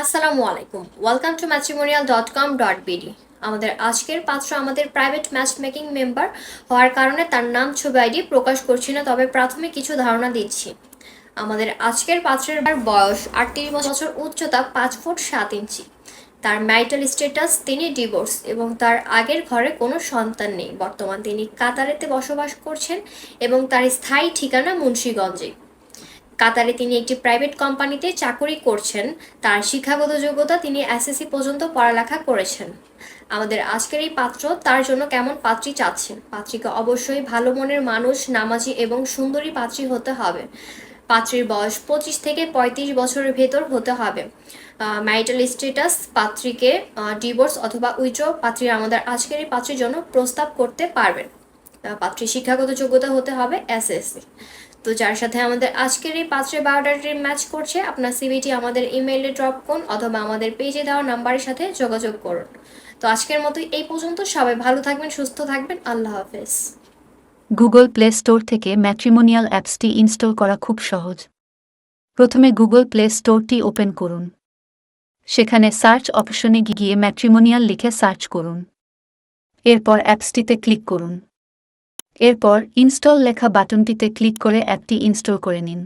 আসসালামু আলাইকুম। Welcome to matrimonial dot com dot BD আমাদের আজকের পাত্র আমাদের প্রাইভেট ম্যাচ মেকিং মেম্বার হওয়ার কারণে তার নাম, ছবি আইডি প্রকাশ করছি না, তবে প্রাথমিক কিছু ধারণা দিচ্ছি। আমাদের আজকের পাত্রের বয়স আটত্রিশ বছর, উচ্চতা পাঁচ ফুট সাত ইঞ্চি। তার ম্যারিটাল স্ট্যাটাস তিনি ডিভোর্স এবং তার আগের ঘরে কোনো সন্তান নেই। বর্তমান তিনি কাতারেতে বসবাস করছেন এবং তার স্থায়ী ঠিকানা মুন্সীগঞ্জে কাতারে তিনি একটি প্রাইভেট কোম্পানিতে চাকরি করছেন। তার শিক্ষাগত যোগ্যতা তিনি এসএসসি পর্যন্ত পড়ালেখা করেছেন। আমাদের আজকের এই পাত্র, তার জন্য কেমন পাত্রী চাচ্ছেন? পাত্রীকে অবশ্যই ভালো মনের মানুষ, নামাজি এবং সুন্দরী পাত্রী হতে হবে। পাত্রীর বয়স পঁচিশ থেকে পঁয়ত্রিশ বছরের ভেতর হতে হবে। ম্যারিটাল স্ট্যাটাস পাত্রীকে ডিভোর্স অথবা উইথড্র পাত্রী আমাদের আজকের এই পাত্রীর জন্য প্রস্তাব করতে পারবেন। পাত্রীর শিক্ষাগত যোগ্যতা হতে হবে এসএসসি। তো যার সাথে আমাদের আজকের এই পাত্রের বায়োডাটাটি ম্যাচ করছে, আপনার সিভিটি আমাদের ইমেইলে ড্রপ করুন অথবা আমাদের পেজে দেওয়া নাম্বারের সাথে যোগাযোগ করুন। তো আজকের মতো এই পর্যন্ত, সবাই ভালো থাকবেন, সুস্থ থাকবেন, আল্লাহ হাফেজ। গুগল প্লে স্টোর থেকে ম্যাট্রিমোনিয়াল অ্যাপসটি ইনস্টল করা খুব সহজ। প্রথমে গুগল প্লে স্টোরটি ওপেন করুন। সেখানে সার্চ অপশনে গিয়ে ম্যাট্রিমোনিয়াল লিখে সার্চ করুন। এরপর অ্যাপসটিতে ক্লিক করুন। এরপর ইনস্টল লেখা বাটনটিতে ক্লিক করে অ্যাপটি ইনস্টল করে নিন।